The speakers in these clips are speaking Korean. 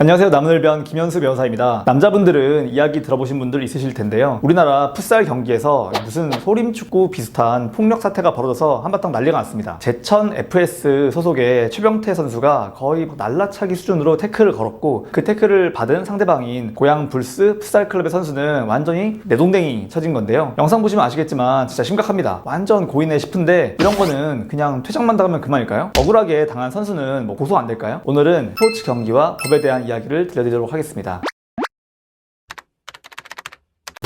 안녕하세요. 남을변 김현수 변호사입니다. 남자분들은 이야기 들어보신 분들 있으실 텐데요. 우리나라 풋살 경기에서 무슨 소림축구 비슷한 폭력 사태가 벌어져서 한바탕 난리가 났습니다. 제천 FS 소속의 최병태 선수가 거의 뭐 날라차기 수준으로 태클을 걸었고 그 태클을 받은 상대방인 고양 불스 풋살 클럽의 선수는 완전히 내동댕이 쳐진 건데요. 영상 보시면 아시겠지만 진짜 심각합니다. 완전 고이네 싶은데 이런 거는 그냥 퇴장만 당하면 그만일까요? 억울하게 당한 선수는 뭐 고소 안 될까요? 오늘은 스포츠 경기와 법에 대한 이야기를 들려드리도록 하겠습니다.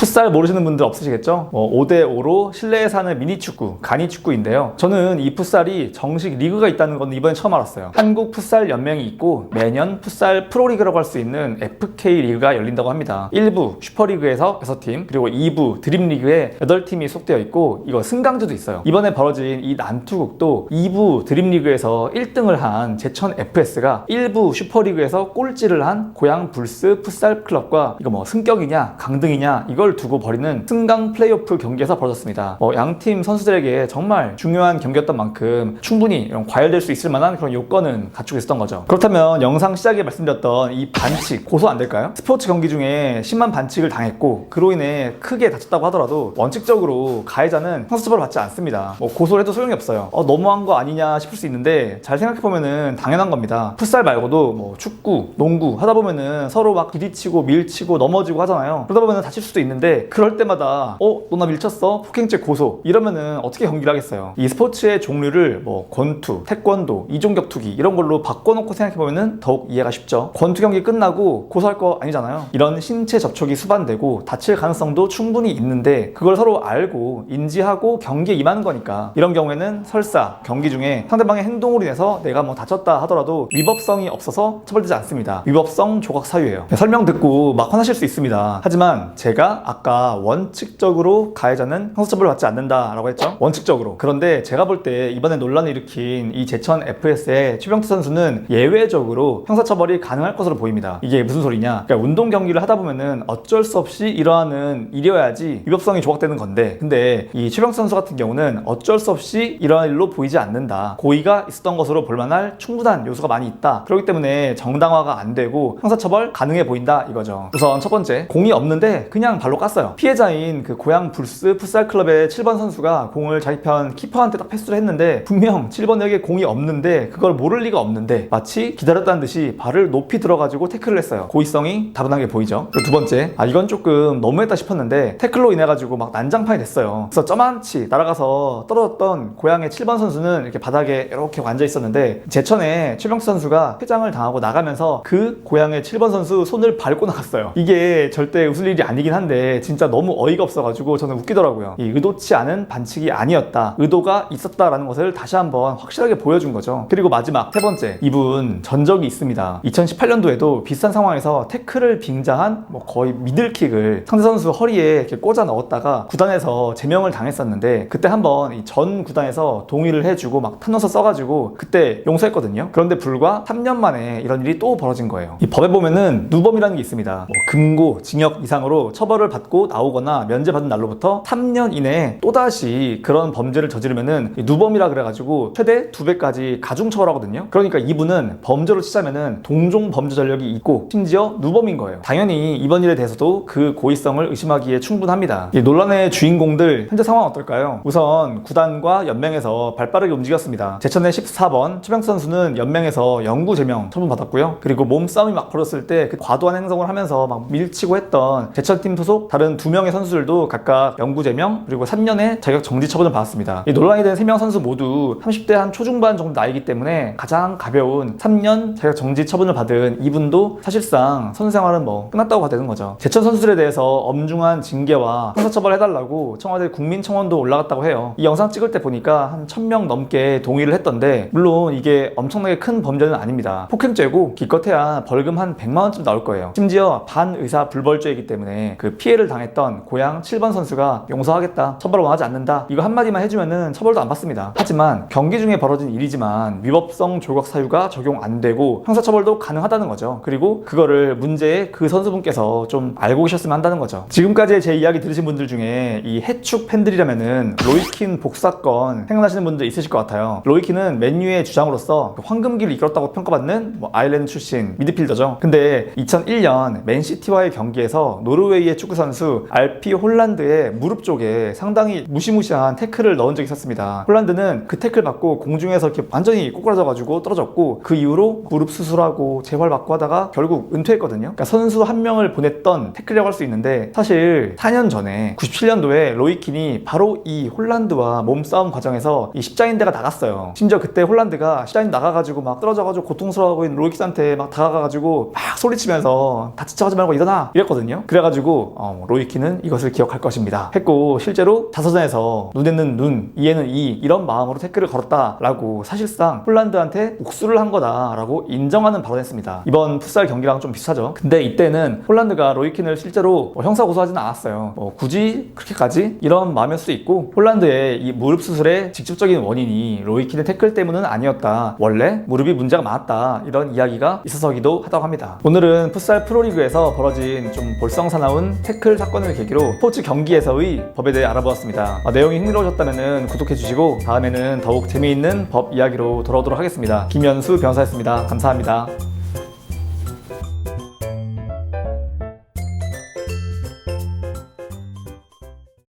풋살 모르시는 분들 없으시겠죠? 뭐 5대5로 실내에서 하는 미니축구, 간이축구인데요. 저는 이 풋살이 정식 리그가 있다는 건 이번에 처음 알았어요. 한국 풋살 연맹이 있고 매년 풋살 프로리그라고 할 수 있는 FK 리그가 열린다고 합니다. 1부 슈퍼리그에서 6팀, 그리고 2부 드림리그에 8팀이 속되어 있고 이거 승강제도 있어요. 이번에 벌어진 이 난투극도 2부 드림리그에서 1등을 한 제천 FS가 1부 슈퍼리그에서 꼴찌를 한 고양 불스 풋살 클럽과 이거 뭐 승격이냐 강등이냐 이걸 두고 벌이는 승강 플레이오프 경기에서 벌어졌습니다. 뭐 양팀 선수들에게 정말 중요한 경기였던 만큼 충분히 과열될 수 있을 만한 그런 요건은 갖추고 있었던 거죠. 그렇다면 영상 시작에 말씀드렸던 이 반칙 고소 안 될까요? 스포츠 경기 중에 심한 반칙을 당했고 그로 인해 크게 다쳤다고 하더라도 원칙적으로 가해자는 형사처벌을 받지 않습니다. 뭐 고소를 해도 소용이 없어요. 어, 너무한 거 아니냐 싶을 수 있는데 잘 생각해 보면은 당연한 겁니다. 풋살 말고도 뭐 축구, 농구 하다 보면은 서로 막 부딪히고 밀치고 넘어지고 하잖아요. 그러다 보면은 다칠 수도 있는데 그럴 때마다 어, 너 나 밀쳤어? 폭행죄 고소 이러면은 어떻게 경기를 하겠어요? 이 스포츠의 종류를 뭐 권투, 태권도, 이종격투기 이런 걸로 바꿔놓고 생각해 보면은 더욱 이해가 쉽죠. 권투 경기 끝나고 고소할 거 아니잖아요. 이런 신체 접촉이 수반되고 다칠 가능성도 충분히 있는데 그걸 서로 알고 인지하고 경기에 임하는 거니까 이런 경우에는 설사 경기 중에 상대방의 행동으로 인해서 내가 뭐 다쳤다 하더라도 위법성이 없어서 처벌되지 않습니다. 위법성 조각 사유예요. 네, 설명 듣고 막 화나실 수 있습니다. 하지만 제가 아까 원칙적으로 가해자는 형사처벌을 받지 않는다라고 했죠. 원칙적으로. 그런데 제가 볼 때 이번에 논란을 일으킨 이 제천 FS의 최병태 선수는 예외적으로 형사처벌이 가능할 것으로 보입니다. 이게 무슨 소리냐? 그러니까 운동 경기를 하다 보면은 어쩔 수 없이 이러하는 일이어야지 위법성이 조각되는 건데, 근데 이 최병태 선수 같은 경우는 어쩔 수 없이 이러한 일로 보이지 않는다. 고의가 있었던 것으로 볼만할 충분한 요소가 많이 있다. 그렇기 때문에 정당화가 안 되고 형사처벌 가능해 보인다 이거죠. 우선 첫 번째 공이 없는데 그냥 발로 깠어요. 피해자인 그 고양 불스 풋살 클럽의 7번 선수가 공을 자기 편 키퍼한테 딱 패스를 했는데 분명 7번에게 공이 없는데 그걸 모를 리가 없는데 마치 기다렸다는 듯이 발을 높이 들어가지고 태클을 했어요. 고의성이 다분하게 보이죠. 그리고 두 번째, 아 이건 조금 너무했다 싶었는데 태클로 인해 가지고 막 난장판이 됐어요. 그래서 점한치 날아가서 떨어졌던 고양의 7번 선수는 이렇게 바닥에 이렇게 앉아 있었는데 제천에 최병수 선수가 퇴장을 당하고 나가면서 그 고양의 7번 선수 손을 밟고 나갔어요. 이게 절대 웃을 일이 아니긴 한데 진짜 너무 어이가 없어가지고 저는 웃기더라고요. 이 의도치 않은 반칙이 아니었다. 의도가 있었다라는 것을 다시 한번 확실하게 보여준 거죠. 그리고 마지막 세 번째, 이분 전적이 있습니다. 2018년도에도 비슷한 상황에서 태클을 빙자한 뭐 거의 미들킥을 상대 선수 허리에 이렇게 꽂아 넣었다가 구단에서 제명을 당했었는데 그때 한번 이전 구단에서 동의를 해주고 막 탄원서 써가지고 그때 용서했거든요. 그런데 불과 3년 만에 이런 일이 또 벌어진 거예요. 이 법에 보면은 누범이라는 게 있습니다. 뭐 금고, 징역 이상으로 처벌을 받고 나오거나 면제받은 날로부터 3년 이내에 또다시 그런 범죄를 저지르면은 이 누범이라 그래가지고 최대 2배까지 가중처벌하거든요. 그러니까 이분은 범죄로 치자면은 동종 범죄 전력이 있고 심지어 누범인 거예요. 당연히 이번 일에 대해서도 그 고의성을 의심하기에 충분합니다. 이 논란의 주인공들 현재 상황 어떨까요? 우선 구단과 연맹에서 발빠르게 움직였습니다. 제천의 14번 최병수 선수는 연맹에서 영구 제명 처분받았고요. 그리고 몸싸움이 막 벌었을 때 그 과도한 행동을 하면서 막 밀치고 했던 제천팀 소속 다른 두 명의 선수들도 각각 영구 제명 그리고 3년의 자격 정지 처분을 받았습니다. 이 논란이 된 세 명 선수 모두 30대 한 초중반 정도 나이기 때문에 가장 가벼운 3년 자격 정지 처분을 받은 이분도 사실상 선수 생활은 뭐 끝났다고 봐야 되는 거죠. 제천 선수들에 대해서 엄중한 징계와 형사처벌 해달라고 청와대 국민청원도 올라갔다고 해요. 이 영상 찍을 때 보니까 한 1000명 넘게 동의를 했던데 물론 이게 엄청나게 큰 범죄는 아닙니다. 폭행죄고 기껏해야 벌금 한 100만 원쯤 나올 거예요. 심지어 반의사 불벌죄이기 때문에 그 피해 피해를 당했던 고양 7번 선수가 용서하겠다, 처벌을 원하지 않는다 이거 한마디만 해주면은 처벌도 안 받습니다. 하지만 경기 중에 벌어진 일이지만 위법성 조각 사유가 적용 안 되고 형사처벌도 가능하다는 거죠. 그리고 그거를 문제의 그 선수분께서 좀 알고 계셨으면 한다는 거죠. 지금까지의 제 이야기 들으신 분들 중에 이 해축 팬들이라면은 로이킨 복사건 생각나시는 분들 있으실 것 같아요. 로이킨은 맨유의 주장으로서 그 황금기를 이끌었다고 평가받는 뭐 아일랜드 출신 미드필더죠. 근데 2001년 맨시티와의 경기에서 노르웨이의 축구 선수 알피 홀란드의 무릎 쪽에 상당히 무시무시한 태클을 넣은 적이 있었습니다. 홀란드는 그 태클 받고 공중에서 이렇게 완전히 꼬꾸라져가지고 떨어졌고 그 이후로 무릎 수술하고 재활 받고 하다가 결국 은퇴했거든요. 그러니까 선수 한 명을 보냈던 태클이라고 할 수 있는데 사실 4년 전에 97년도에 로이킨이 바로 이 홀란드와 몸싸움 과정에서 이 십자인대가 나갔어요. 심지어 그때 홀란드가 십자인 나가가지고 막 떨어져가지고 고통스러워하고 있는 로이킨한테 막 다가가가지고 막 소리치면서 다치쳐하지 말고 일어나 이랬거든요. 그래가지고 어, 로이킨은 이것을 기억할 것입니다. 했고 실제로 자서전에서 눈에는 눈, 이에는 이 이런 마음으로 태클을 걸었다라고 사실상 홀란드한테 옥수를 한 거다라고 인정하는 발언을 했습니다. 이번 풋살 경기랑 좀 비슷하죠. 근데 이때는 홀란드가 로이킨을 실제로 뭐 형사 고소하지는 않았어요. 뭐 굳이 그렇게까지 이런 마음일 수도 있고 홀란드의 이 무릎 수술의 직접적인 원인이 로이킨의 태클 때문은 아니었다. 원래 무릎이 문제가 많았다. 이런 이야기가 있어서기도 하다고 합니다. 오늘은 풋살 프로리그에서 벌어진 좀 볼썽사나운 태클 사건을 계기로 스포츠 경기에서의 법에 대해 알아보았습니다. 아, 내용이 흥미로우셨다면 구독해 주시고 다음에는 더욱 재미있는 법 이야기로 돌아오도록 하겠습니다. 김현수 변호사였습니다. 감사합니다.